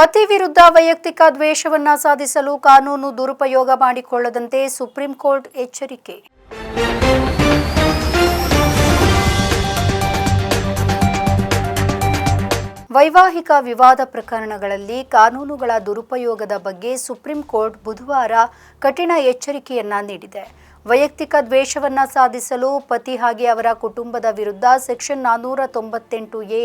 ಪತಿ ವಿರುದ್ಧ ವೈಯಕ್ತಿಕ ದ್ವೇಷವನ್ನ ಸಾಧಿಸಲು ಕಾನೂನು ದುರುಪಯೋಗ ಮಾಡಿಕೊಳ್ಳದಂತೆ ಸುಪ್ರೀಂ ಕೋರ್ಟ್ ಎಚ್ಚರಿಕೆ. ವೈವಾಹಿಕ ವಿವಾದ ಪ್ರಕರಣಗಳಲ್ಲಿ ಕಾನೂನುಗಳ ದುರುಪಯೋಗದ ಬಗ್ಗೆ ಸುಪ್ರೀಂ ಕೋರ್ಟ್ ಬುಧವಾರ ಕಠಿಣ ಎಚ್ಚರಿಕೆಯನ್ನ ನೀಡಿದೆ. ವೈಯಕ್ತಿಕ ದ್ವೇಷವನ್ನು ಸಾಧಿಸಲು ಪತಿ ಹಾಗೆ ಅವರ ಕುಟುಂಬದ ವಿರುದ್ಧ ಸೆಕ್ಷನ್ ನಾನ್ನೂರ ತೊಂಬತ್ತೆಂಟು ಎ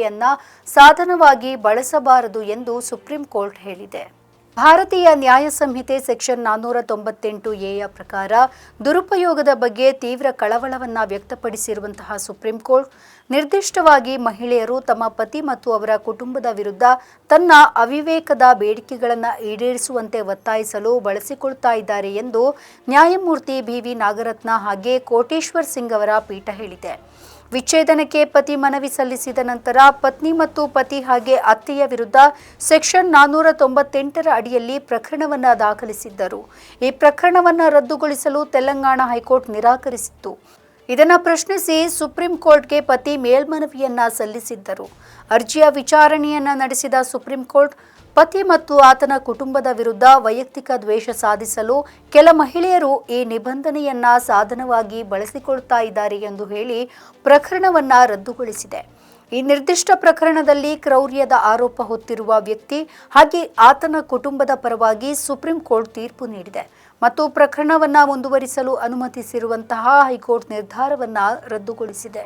ಸಾಧನವಾಗಿ ಬಳಸಬಾರದು ಎಂದು ಸುಪ್ರೀಂ ಕೋರ್ಟ್ ಹೇಳಿದೆ. ಭಾರತೀಯ ನ್ಯಾಯ ಸಂಹಿತೆ ಸೆಕ್ಷನ್ ನಾನ್ನೂರ ತೊಂಬತ್ತೆಂಟು ಎಯ ಪ್ರಕಾರ ದುರುಪಯೋಗದ ಬಗ್ಗೆ ತೀವ್ರ ಕಳವಳವನ್ನು ವ್ಯಕ್ತಪಡಿಸಿರುವಂತಹ ಸುಪ್ರೀಂ ಕೋರ್ಟ್ ನಿರ್ದಿಷ್ಟವಾಗಿ ಮಹಿಳೆಯರು ತಮ್ಮ ಪತಿ ಮತ್ತು ಅವರ ಕುಟುಂಬದ ವಿರುದ್ಧ ತನ್ನ ಅವಿವೇಕದ ಬೇಡಿಕೆಗಳನ್ನು ಈಡೇರಿಸುವಂತೆ ಒತ್ತಾಯಿಸಲು ಬಳಸಿಕೊಳ್ತಾ ಇದ್ದಾರೆ ಎಂದು ನ್ಯಾಯಮೂರ್ತಿ ಬಿವಿ ನಾಗರತ್ನ ಹಾಗೆ ಕೋಟೇಶ್ವರ್ ಸಿಂಗ್ ಅವರ ಪೀಠ ಹೇಳಿದೆ. ವಿಚ್ಛೇದನಕ್ಕೆ ಪತಿ ಮನವಿ ಸಲ್ಲಿಸಿದ ನಂತರ ಪತ್ನಿ ಮತ್ತು ಪತಿ ಹಾಗೆ ಅತ್ತೆಯ ವಿರುದ್ಧ ಸೆಕ್ಷನ್ ನಾನ್ನೂರ ತೊಂಬತ್ತೆಂಟರ ಅಡಿಯಲ್ಲಿ ಪ್ರಕರಣವನ್ನು ದಾಖಲಿಸಿದ್ದರು. ಈ ಪ್ರಕರಣವನ್ನು ರದ್ದುಗೊಳಿಸಲು ತೆಲಂಗಾಣ ಹೈಕೋರ್ಟ್ ನಿರಾಕರಿಸಿತ್ತು. ಇದನ್ನು ಪ್ರಶ್ನಿಸಿ ಸುಪ್ರೀಂ ಕೋರ್ಟ್ಗೆ ಪತಿ ಮೇಲ್ಮನವಿಯನ್ನ ಸಲ್ಲಿಸಿದ್ದರು. ಅರ್ಜಿಯ ವಿಚಾರಣೆಯನ್ನ ನಡೆಸಿದ ಸುಪ್ರೀಂ ಕೋರ್ಟ್ ಪತಿ ಮತ್ತು ಆತನ ಕುಟುಂಬದ ವಿರುದ್ಧ ವೈಯಕ್ತಿಕ ದ್ವೇಷ ಸಾಧಿಸಲು ಕೆಲ ಮಹಿಳೆಯರು ಈ ನಿಬಂಧನೆಯನ್ನ ಸಾಧನವಾಗಿ ಬಳಸಿಕೊಳ್ತಾ ಇದ್ದಾರೆ ಎಂದು ಹೇಳಿ ಪ್ರಕರಣವನ್ನ ರದ್ದುಗೊಳಿಸಿದೆ. ಈ ನಿರ್ದಿಷ್ಟ ಪ್ರಕರಣದಲ್ಲಿ ಕ್ರೌರ್ಯದ ಆರೋಪ ಹೊತ್ತಿರುವ ವ್ಯಕ್ತಿ ಹಾಗೆ ಆತನ ಕುಟುಂಬದ ಪರವಾಗಿ ಸುಪ್ರೀಂ ಕೋರ್ಟ್ ತೀರ್ಪು ನೀಡಿದೆ ಮತ್ತು ಪ್ರಕರಣವನ್ನ ಮುಂದುವರಿಸಲು ಅನುಮತಿಸಿರುವಂತಹ ಹೈಕೋರ್ಟ್ ನಿರ್ಧಾರವನ್ನ ರದ್ದುಗೊಳಿಸಿದೆ.